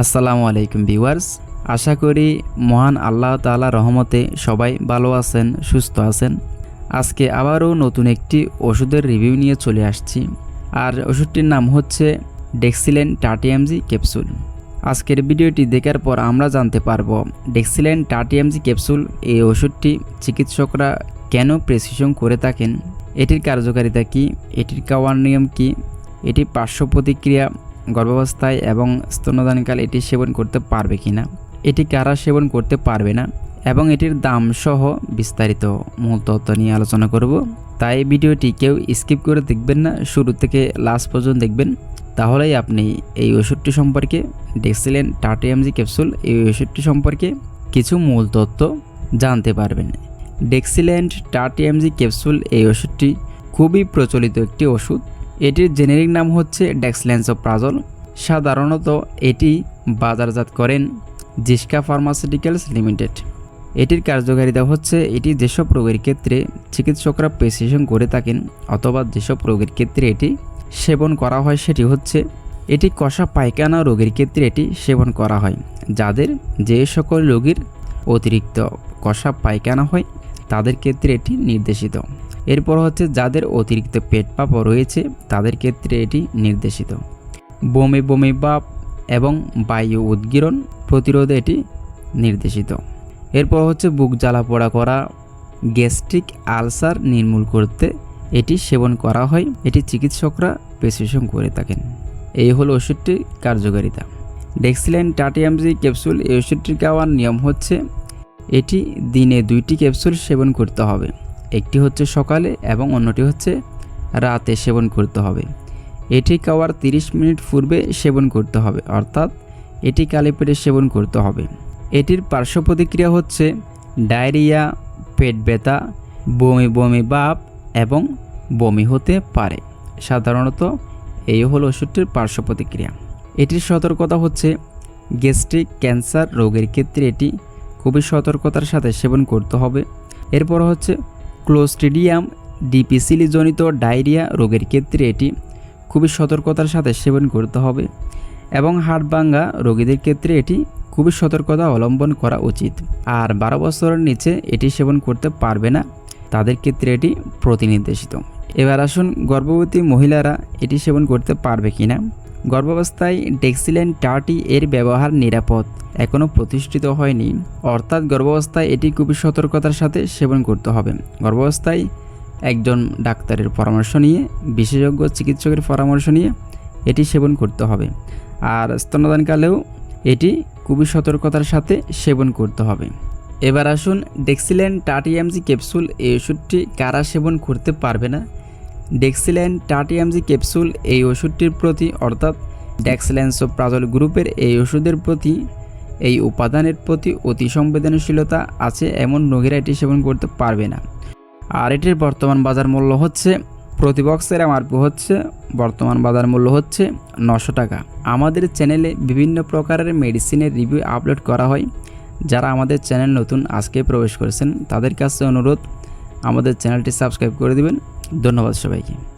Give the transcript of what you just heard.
আসসালামু আলাইকুম ভিউয়ার্স, আশা করি মহান আল্লাহ তাআলা রহমতে সবাই ভালো আছেন, সুস্থ আছেন। আজকে আবারও নতুন একটি ওষুধের রিভিউ নিয়ে চলে আসছি। আর ওষুধটির নাম হচ্ছে ডেক্সিলেন টাটিএমজি ক্যাপসুল। আজকের ভিডিওটি দেখার পর আমরা জানতে পারব, ডেক্সিলেন টাটিএমজি ক্যাপসুল এই ওষুধটি চিকিৎসকরা কেন প্রেসক্রিপশন করে থাকেন? এটির কার্যকারিতা কী? এটির খাওয়ার নিয়ম কী? এটি পার্শ্ব প্রতিক্রিয়া গর্ভাবস্থায় এবং স্তন্যদানকাল এটি সেবন করতে পারবে কি না এটি কারা সেবন করতে পারবে না? এবং এটির দাম সহ বিস্তারিত মূল তথ্য নিয়ে আলোচনা করব। তাই ভিডিওটি কেউ স্কিপ করে দেখবেন না, শুরু থেকে লাস্ট পর্যন্ত দেখবেন। তাহলেই আপনি এই ওষুধটি সম্পর্কে, ডেক্সিলেন টাটি এমজি ক্যাপসুল, এই ওষুধটি সম্পর্কে কিছু মূল তথ্য জানতে পারবেন। ডেক্সিলেন্ট টাটি এমজি ক্যাপসুল এই ওষুধটি খুবই প্রচলিত একটি ওষুধ। এটির জেনেরিক নাম হচ্ছে ডেক্সল্যান্সোপ্রাজল সাধারণত এটি বাজারজাত করেন জিস্কা ফার্মাসিউটিক্যালস লিমিটেড। এটির কার্যকারিতা হচ্ছে এটি যেসব রোগের ক্ষেত্রে চিকিৎসকরা প্রেসক্রিপশন করে থাকেন অথবা যেসব রোগের ক্ষেত্রে এটি সেবন করা হয় সেটি হচ্ছে এটি কষা পায়খানা রোগের ক্ষেত্রে এটি সেবন করা হয়, যাদের যে সকল রোগীর অতিরিক্ত কষা পায়খানা হয় তাদের ক্ষেত্রে এটি নির্দেশিত। এরপর হচ্ছে যাদের অতিরিক্ত পেট পাপ রয়েছে, তাদের ক্ষেত্রে এটি নির্দেশিত। বমি বমি বাপ এবং বায়ু উদ্গীরণ প্রতিরোধে এটি নির্দেশিত। এরপর হচ্ছে বুক জ্বালা পোড়া করা, গ্যাস্ট্রিক আলসার নির্মূল করতে এটি সেবন করা হয়, এটি চিকিৎসকরা প্রেসক্রিপশন করে থাকেন। এই হলো ওষুধটির কার্যকারিতা। ডেক্সিলাইন টাটিএমজি ক্যাপসুল এই ওষুধটি খাওয়ার নিয়ম হচ্ছে, এটি দিনে দুইটি ক্যাপসুল সেবন করতে হবে। একটি হচ্ছে সকালে এবং অন্যটি হচ্ছে রাতে সেবন করতে হবে। এটি খাওয়ার 30 মিনিট পূর্বে সেবন করতে হবে, অর্থাৎ এটি কালে পেটে সেবন করতে হবে। এটির পার্শ্ব প্রতিক্রিয়া হচ্ছে ডায়রিয়া, পেট ব্যথা, বমি বমি ভাব এবং বমি হতে পারে। সাধারণত এই হলো ওষুধটির পার্শ্ব প্রতিক্রিয়া। এটির সতর্কতা হচ্ছে গ্যাস্ট্রিক ক্যান্সার রোগের ক্ষেত্রে এটি খুবই সতর্কতার সাথে সেবন করতে হবে। এরপর হচ্ছে ক্লোস্ট্রিডিয়াম ডিপিসিলি জনিত ডায়রিয়া রোগের ক্ষেত্রে এটি খুবই সতর্কতার সাথে সেবন করতে হবে এবং হাড় ভাঙ্গা রোগীদের ক্ষেত্রে এটি খুবই সতর্কতা অবলম্বন করা উচিত। আর বারো বছরের নিচে এটি সেবন করতে পারবে না, তাদের ক্ষেত্রে এটি প্রতিনির্দেশিত। এবার আসুন গর্ভবতী মহিলারা এটি সেবন করতে পারবে কিনা। গর্ভাবস্থায় ডেক্সিলেন টার্টি এর ব্যবহার নিরাপদ, এখনও প্রতিষ্ঠিত হয়নি। অর্থাৎ গর্ভাবস্থায় এটি খুবই সতর্কতার সাথে সেবন করতে হবে। গর্ভাবস্থায় একজন ডাক্তারের পরামর্শ নিয়ে, বিশেষজ্ঞ চিকিৎসকের পরামর্শ নিয়ে এটি সেবন করতে হবে। আর স্তনদানকালেও এটি খুবই সতর্কতার সাথে সেবন করতে হবে। এবার আসুন ডেক্সিলেন টাটিএমজি ক্যাপসুল এই ওষুধটি কারা সেবন করতে পারবে না ডেক্সিলেন টাটিএমজি ক্যাপসুল এই ওষুধটির প্রতি, অর্থাৎ ডেক্সিলেন্সোপ্রাজল গ্রুপের এই ওষুধের প্রতি, এই উপাদানের প্রতি অতি সংবেদনশীলতা আছে এমন রোগীরা এটি সেবন করতে পারবে না। আর এটির বর্তমান বাজার মূল্য হচ্ছে, প্রতি বক্সের এমআরপি হচ্ছে, বর্তমান বাজার মূল্য হচ্ছে নশো টাকা। আমাদের চ্যানেলে বিভিন্ন প্রকারের মেডিসিনের রিভিউ আপলোড করা হয়। যারা আমাদের চ্যানেল নতুন আজকে প্রবেশ করেছেন, তাদের কাছে অনুরোধ আমাদের চ্যানেলটি সাবস্ক্রাইব করে দিবেন। ধন্যবাদ সবাইকে।